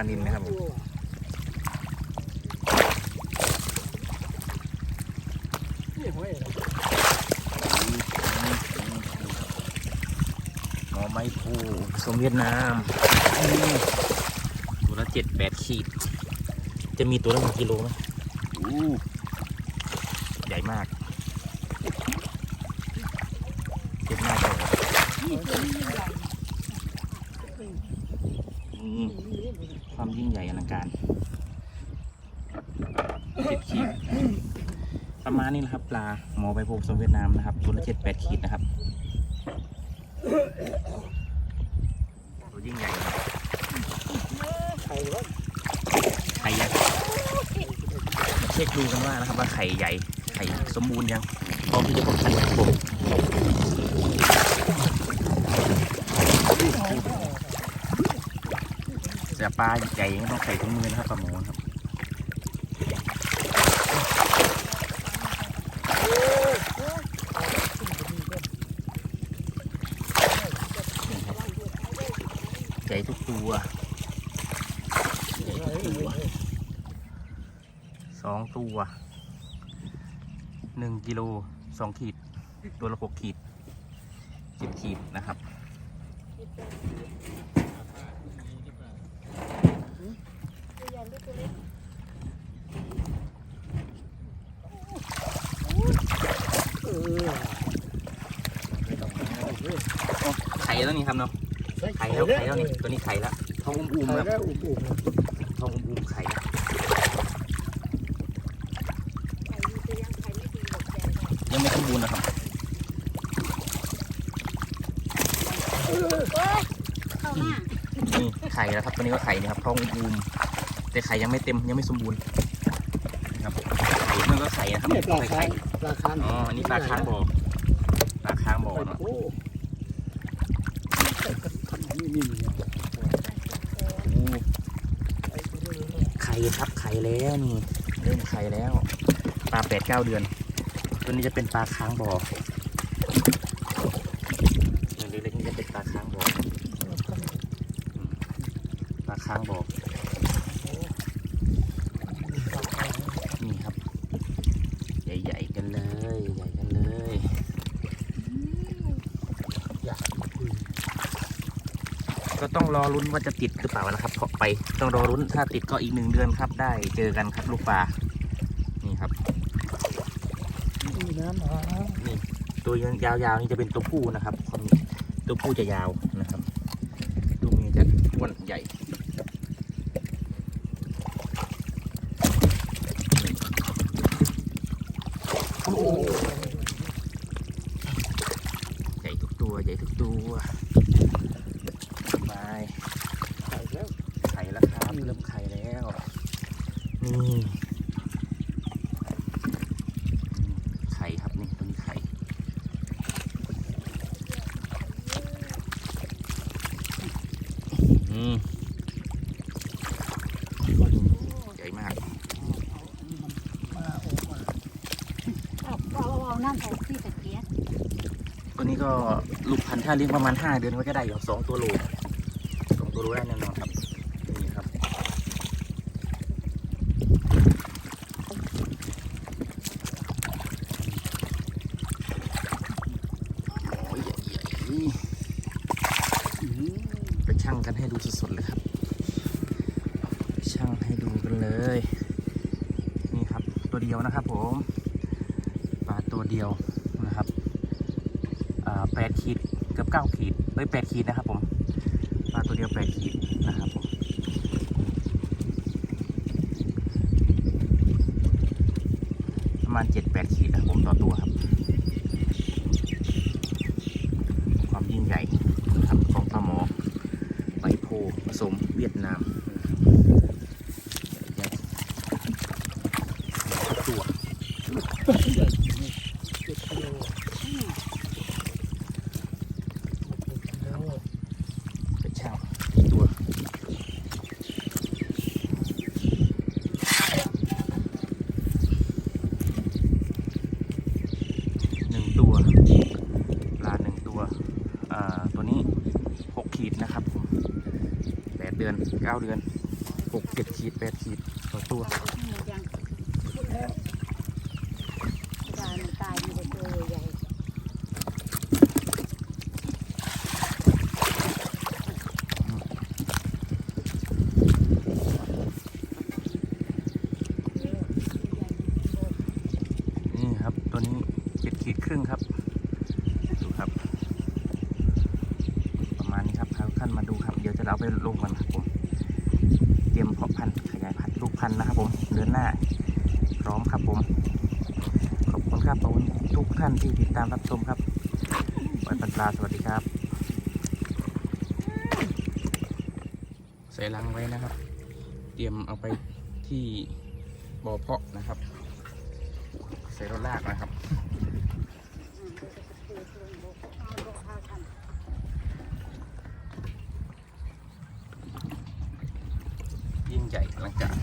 ลานินนะครับผมหมอไม้พูสมเวียดนามตัวละเจ็ดแปดขีด จะมีตัวละหนึ่งกิโลไหมใหญ่มากเจ็บมากเลย ความยิ่งใหญ่อลังการเจ็ดขีดประมาณนี้นะครับ ปลาหมอใบโพงสมเวียดนามนะครับตัวละเจ็ดแปดขีดนะครับตัวยิ่งใหญ่ไข่ใหญ่เช็คดูกันว่านะครับว่าไข่ใหญ่ไข่สมบูรณ์ยังพร้อมที่จะป้องกันครับผมแต่ ปลาใหญ่ยังต้องใส่ถุงมือนะครับปลาหมอครับใหญ่ทุกตัวใหญ่ทุกตัวสองตัวหนึ่งกิโลสองขีด ตัวละหกขีดเจ็ดขีดนะครับ ข่แล้วนี่ครับเนาะไข่แล้วไข่แล้วนี่ตัวนี้ไข่แล้วท้องอุ้มๆครับแล้วอุ้มท้องอุ้มๆไข่แล้วยังไม่สมบูรณ์นะครับเข้ามานี่ไข่แล้วครับตัวนี้ก็ไข่นะครับท้องอุ้มๆแต่ไข่ยังไม่เต็มยังไม่สมบูรณ์นะครับไข่มันก็ไข่นะครับเนี่ยปลาไข่ค้าไข่งปลาค้างอ๋ออันนี้ปลาค้างบ่อปลาค้างบ่อเนาะโอ้ นี่นี่นี่ไข่ครับไข่แล้วนี่เริ่มไข่แล้วปลาแปดเก้าเดือน ตัวนี้จะเป็นปลาค้างบ่ออย่างเล็กๆนี่จะเป็นปลาค้างบ่อปลาค้างบ่อนี่ครับ ใหญ่ๆกันเลยใหญ่กันเลย ก็ต้องรอลุ้นว่าจะติดหรือเปล่านะครับเพราะไปต้องรอลุ้นถ้าติดก็อีกหนึ่งเดือนครับ ได้เจอกันครับลูกปลานี่ครับนี่น้ำอ่านี่ตัวยาวๆนี่จะเป็นตัวผู้นะครับความนี้ตัวผู้จะยาวนะครับตัวเมียจะอ้วนใหญ่โอ้ใหญ่ทุกตัวใหญ่ทุกตัว ไปไข่แล้วไข่แล้วครับเริ่มไข่แล้วนี่ไข่ครับนี่ตัวนี้ไข่อืมใหญ่มากมาออกมาเอาเอาเอาน้ำใส่ที่ตะเกียบตัวนี้ก็ลูกพันธุ์ถ้าเลี้ยงประมาณห้าเดือนก็จะได้อยู่ครับสองตัวโลสอง ตัวโลได้แน่นอนครับนี่ครับโอ้ยใหญ่ไปชั่งกันให้ดูสดๆเลยครับไปชั่งให้ดูกันเลย นี่ครับตัวเดียวนะครับผมปลาตัวเดียวนะครับอ่าแปดขีดเกือบเก้าขีดเอ้ยแปดขีดนะครับผม ปลาตัวเดียวแปดขีดนะครับผมประมาณเจ็ดแปดขีดนะครับผมต่อตัวครับ ความยิ่งใหญ่ครับของปลาหมอใบโพผสมเวียดนามใหญ่ตัว ใหญ่เจ็ดกิโลแล้ว เป็นช่างตัวหนึ่งตัวปลาหนึ่งตัวอ่าตัว นี้หกขีดนะครับผมแปดเดือนเก้าเดือนหกเจ็ดขีดแปดขีดต่อตัว นี่ยังปลามันตายมีแต่ตัวใหญ่ นี่ครับ ตัวนี้เจ็ดขีดครึ่งครับ ดูครับ ประมาณนี้ครับพาทุกท่านมาดูครับ เดี๋ยวจะเอา ไปลงกันครับผม เตรียมเพาะพันธุ์ขยายพันธุ์ลูกพันธุ์นะครับผมเดือนหน้า พร้อมครับผม ขอบคุณครับขอบคุณทุกท่านที่ติดตามรับชมครับปล่อยปันปลาสวัสดีครับใส่ลังไว้นะครับ เตรียมเอาไปที่บ่อเพาะนะครับ ใส่รถลากนะครับ ใหญ่อลังการ